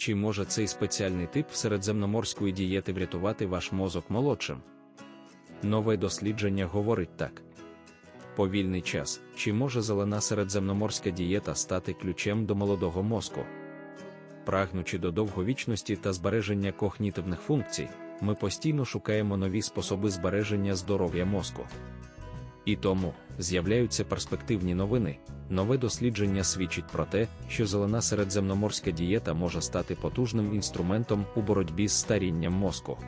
Чи може цей спеціальний тип середземноморської дієти врятувати ваш мозок молодшим? Нове дослідження говорить так. Повільний час, чи може зелена середземноморська дієта стати ключем до молодого мозку? Прагнучи до довговічності та збереження когнітивних функцій, ми постійно шукаємо нові способи збереження здоров'я мозку. І тому з'являються перспективні новини. Нове дослідження свідчить про те, що зелена середземноморська дієта може стати потужним інструментом у боротьбі з старінням мозку.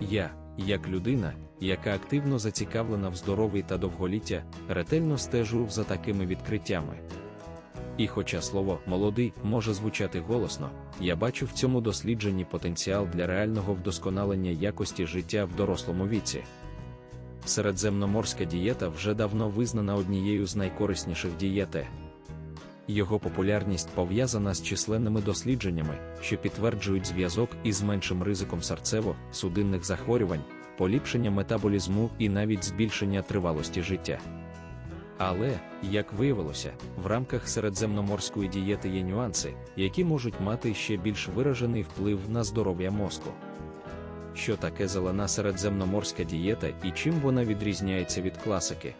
Я, як людина, яка активно зацікавлена в здоров'ї та довголіття, ретельно стежу за такими відкриттями. І хоча слово молодий може звучати голосно, я бачу в цьому дослідженні потенціал для реального вдосконалення якості життя в дорослому віці. Середземноморська дієта вже давно визнана однією з найкорисніших дієти. Його популярність пов'язана з численними дослідженнями, що підтверджують зв'язок із меншим ризиком серцево-судинних захворювань, поліпшення метаболізму і навіть збільшення тривалості життя. Але, як виявилося, в рамках середземноморської дієти є нюанси, які можуть мати ще більш виражений вплив на здоров'я мозку. Що таке зелена середземноморська дієта і чим вона відрізняється від класики?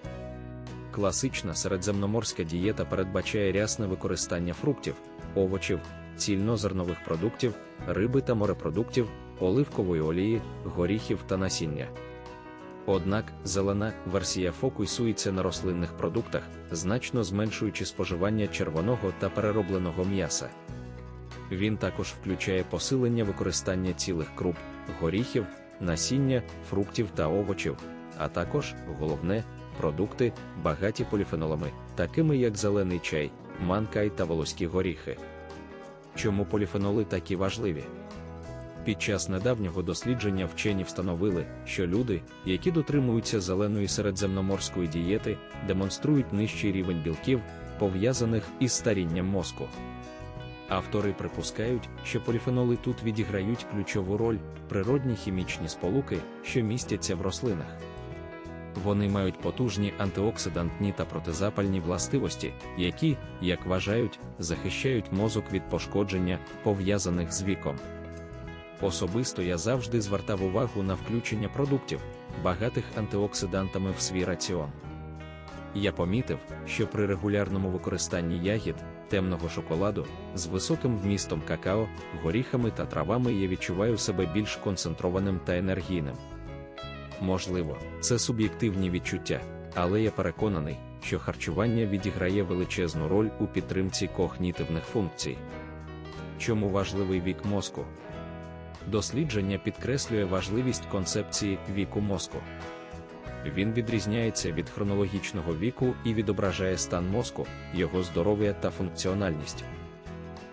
Класична середземноморська дієта передбачає рясне використання фруктів, овочів, цільнозернових продуктів, риби та морепродуктів, оливкової олії, горіхів та насіння. Однак зелена версія фокусується на рослинних продуктах, значно зменшуючи споживання червоного та переробленого м'яса. Він також включає посилення використання цілих круп, горіхів, насіння, фруктів та овочів, а також, головне, продукти, багаті поліфенолами, такими як зелений чай, манкай та волоські горіхи. Чому поліфеноли такі важливі? Під час недавнього дослідження вчені встановили, що люди, які дотримуються зеленої середземноморської дієти, демонструють нижчий рівень білків, пов'язаних із старінням мозку. Автори припускають, що поліфеноли тут відіграють ключову роль природні хімічні сполуки, що містяться в рослинах. Вони мають потужні антиоксидантні та протизапальні властивості, які, як вважають, захищають мозок від пошкодження, пов'язаних з віком. Особисто я завжди звертав увагу на включення продуктів, багатих антиоксидантами в свій раціон. Я помітив, що при регулярному використанні ягід, темного шоколаду, з високим вмістом какао, горіхами та травами я відчуваю себе більш концентрованим та енергійним. Можливо, це суб'єктивні відчуття, але я переконаний, що харчування відіграє величезну роль у підтримці когнітивних функцій. Чому важливий вік мозку? Дослідження підкреслює важливість концепції віку мозку. Він відрізняється від хронологічного віку і відображає стан мозку, його здоров'я та функціональність.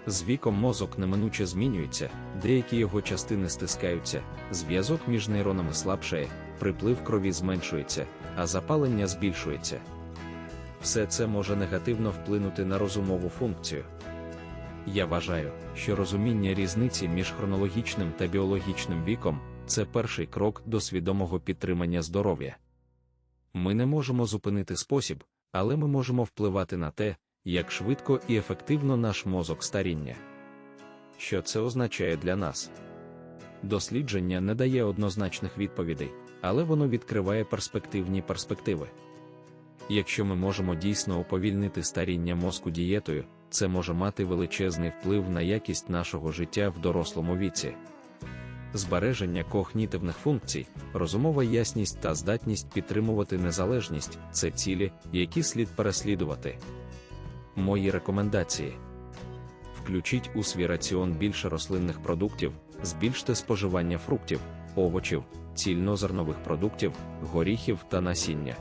З віком мозок неминуче змінюється, деякі його частини стискаються, зв'язок між нейронами слабшає, приплив крові зменшується, а запалення збільшується. Все це може негативно вплинути на розумову функцію. Я вважаю, що розуміння різниці між хронологічним та біологічним віком це перший крок до свідомого підтримання здоров'я. Ми не можемо зупинити спосіб, але ми можемо впливати на те, як швидко і ефективно наш мозок старіння. Що це означає для нас? Дослідження не дає однозначних відповідей, але воно відкриває перспективні перспективи. Якщо ми можемо дійсно уповільнити старіння мозку дієтою, це може мати величезний вплив на якість нашого життя в дорослому віці. Збереження когнітивних функцій, розумова ясність та здатність підтримувати незалежність це цілі, які слід переслідувати. Мої рекомендації: включіть у свій раціон більше рослинних продуктів, збільште споживання фруктів, овочів, цільнозернових продуктів, горіхів та насіння.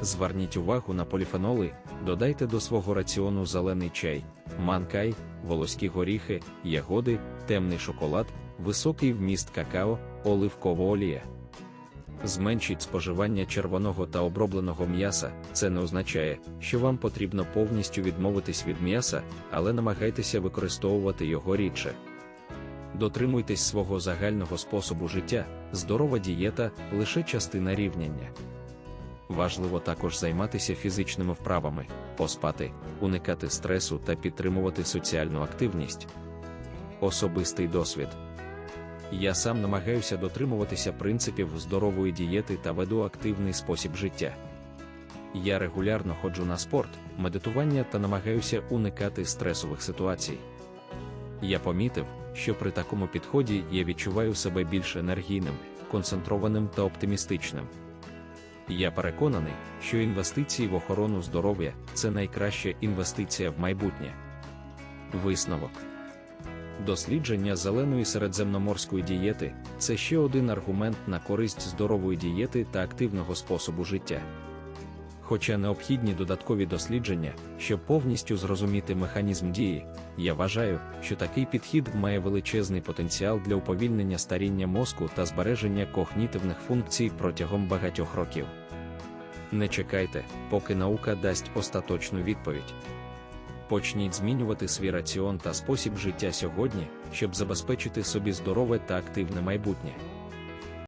Зверніть увагу на поліфеноли, додайте до свого раціону зелений чай, манкай, волоські горіхи, ягоди, темний шоколад, високий вміст какао, оливкова олія. Зменшіть споживання червоного та обробленого м'яса. Це не означає, що вам потрібно повністю відмовитись від м'яса, але намагайтеся використовувати його рідше. Дотримуйтесь свого загального способу життя, здорова дієта лише частина рівняння. Важливо також займатися фізичними вправами, поспати, уникати стресу та підтримувати соціальну активність. особистий досвід. Я сам намагаюся дотримуватися принципів здорової дієти та веду активний спосіб життя. Я регулярно ходжу на спорт, медитування та намагаюся уникати стресових ситуацій. Я помітив, що при такому підході я відчуваю себе більш енергійним, концентрованим та оптимістичним. Я переконаний, що інвестиції в охорону здоров'я це найкраща інвестиція в майбутнє. Висновок Дослідження зеленої середземноморської дієти це ще один аргумент на користь здорової дієти та активного способу життя. Хоча необхідні додаткові дослідження, щоб повністю зрозуміти механізм дії, я вважаю, що такий підхід має величезний потенціал для уповільнення старіння мозку та збереження когнітивних функцій протягом багатьох років. Не чекайте, поки наука дасть остаточну відповідь. Почніть змінювати свій раціон та спосіб життя сьогодні, щоб забезпечити собі здорове та активне майбутнє.